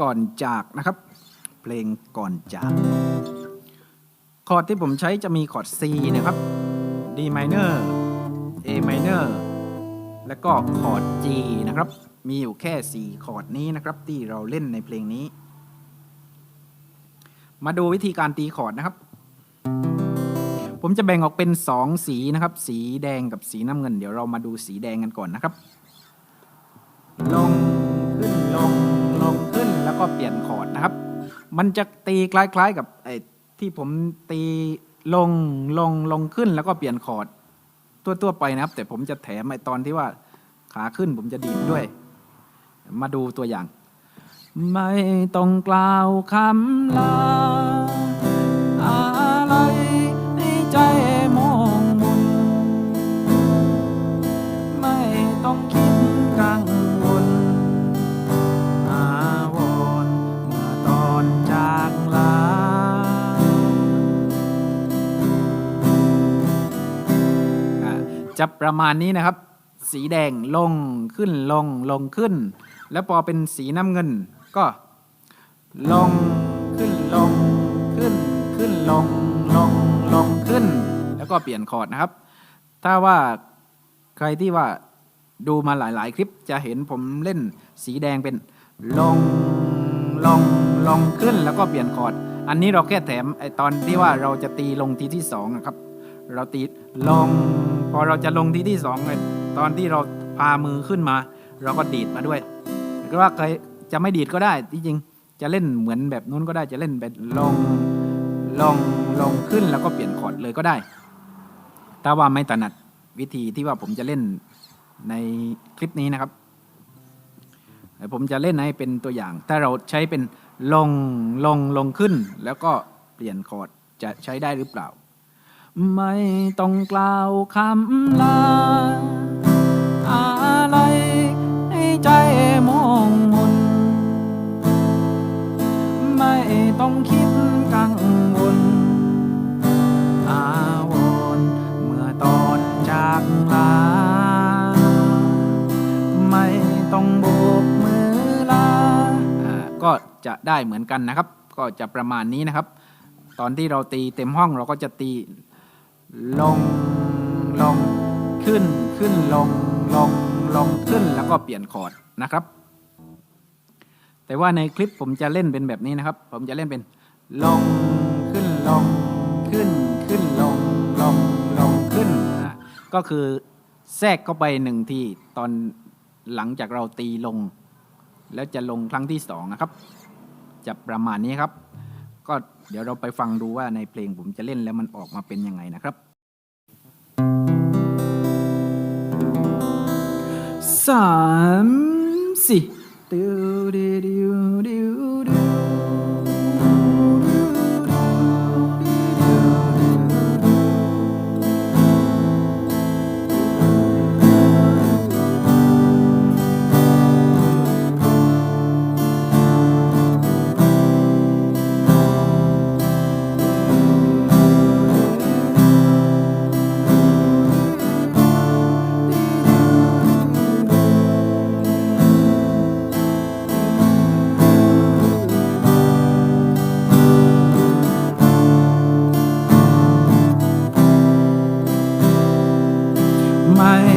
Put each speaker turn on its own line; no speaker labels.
ก่อนจากนะครับ เพลงก่อนจาก คอร์ดที่ผมใช้จะมีคอร์ด C นะครับ D minor A minor แล้วก็คอร์ด G นะครับ มีอยู่แค่ 4 คอร์ดนี้นะครับ ที่เราเล่นในเพลงนี้ มาดูวิธีการตีคอร์ดนะครับ ผมจะแบ่งออกเป็น 2 สีนะครับ สีแดงกับสีน้ำเงิน เดี๋ยวเรามาดูสีแดงกันก่อนนะครับ ลงขึ้นลงลงขึ้นแล้วก็เปลี่ยนคอร์ดนะครับ มันจะตีคล้ายๆกับไอ้ที่ผมตีลงลงลงขึ้นแล้วก็เปลี่ยนคอร์ดตัวๆไปนะครับ แต่ผมจะแถมไอ้ตอนที่ว่าขาขึ้นผมจะดีดด้วย มาดูตัวอย่าง ไม่ต้องกล่าวคำลา จะประมาณนี้นะครับ สีแดงลงขึ้นลงลงขึ้น แล้วพอเป็นสีน้ำเงินก็ ลงขึ้นลงขึ้นขึ้นลงลงลงขึ้น แล้วก็เปลี่ยนคอร์ดนะครับ ถ้าว่าใครที่ว่าดูมาหลาย ๆ คลิปจะเห็นผมเล่นสีแดงเป็น ลงลงลงขึ้นแล้วก็เปลี่ยนคอร์ด อันนี้เราแค่แถมไอตอนที่ว่าเราจะตีลงทีที่สองนะครับ เราตีลง อเราจะลงทีที่สองเนี่ยตอนที่เราพามือขึ้นมา เราก็ดีดมาด้วยหรือว่าใครจะไม่ดีดก็ได้ที่จริงจะเล่นเหมือนแบบนู้นก็ได้จะเล่นแบบลงลงลงขึ้นแล้วก็เปลี่ยนคอร์ดเลยก็ได้ถ้าว่าไม่ถนัดวิธีที่ว่าผมจะเล่นในคลิปนี้นะครับผมจะเล่นให้เป็นตัวอย่าง ถ้าเราใช้เป็นลงลงลงขึ้น แล้วก็เปลี่ยนคอร์ดจะใช้ได้หรือเปล่า ไม่ต้องกล่าวคำลา อะไรให้ใจมองมน ไม่ต้องคิดกังวล อาวรณ์เมื่อตอนจากลา ไม่ต้องโบกมือลา ก็จะได้เหมือนกันนะครับ ก็จะประมาณนี้นะครับ ตอนที่เราตีเต็มห้องเราก็จะตี ลงลงขึ้นขึ้นลงลงลงขึ้นแล้วก็เปลี่ยนคอร์ดนะครับ แต่ว่าในคลิปผมจะเล่นเป็นแบบนี้นะครับ ผมจะเล่นเป็น ลงขึ้นลงขึ้นขึ้นลงลงลงขึ้น ก็คือแทรกเข้าไปหนึ่งทีตอนหลังจากเราตีลง แล้วจะลงครั้งที่สองนะครับ จะประมาณนี้ครับ ก็เดี๋ยวเราไปฟังดูว่าในเพลงผมจะเล่นแล้วมันออกมาเป็นยังไงนะครับ สามสี่ดิวดิวดิวดิวดิว ไ